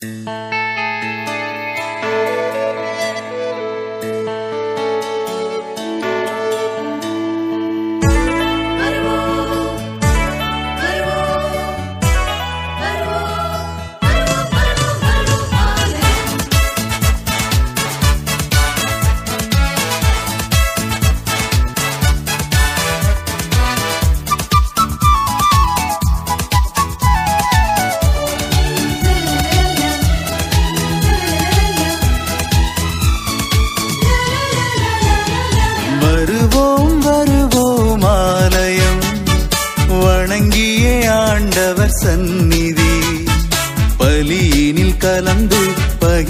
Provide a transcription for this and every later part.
Música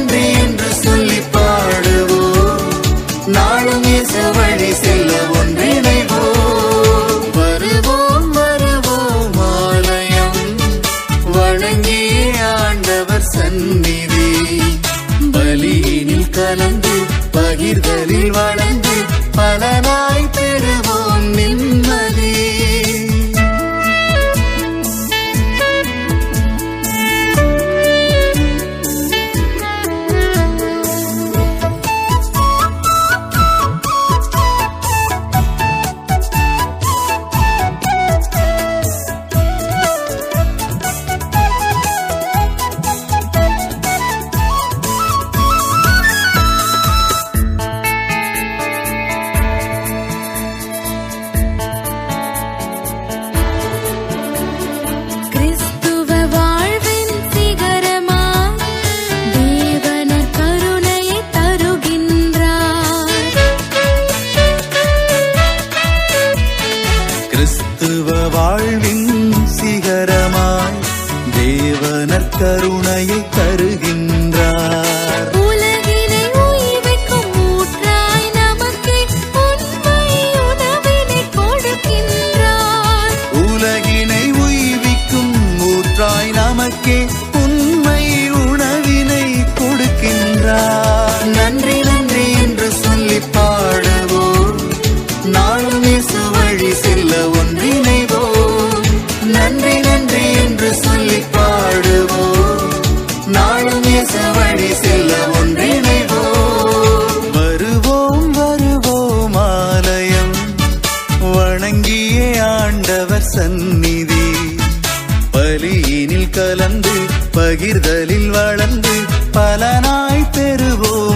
நன்றி என்று சொல்லி பாடுவோம். நாளும் இயேசு வழி செல்ல ஒன்றிணைவோம். வருவோம் வருவோம் ஆலயம். வணங்கி ஆண்டவர் சந்நிதி. பலியினில் கலந்து பகிர்தலில் வாழ்வின் சிகரமாய் தேவனர் கருணையை தருகின்ற கலந்து பகிர்தலில் வளர்ந்து பலனாய் பெறுவோம்.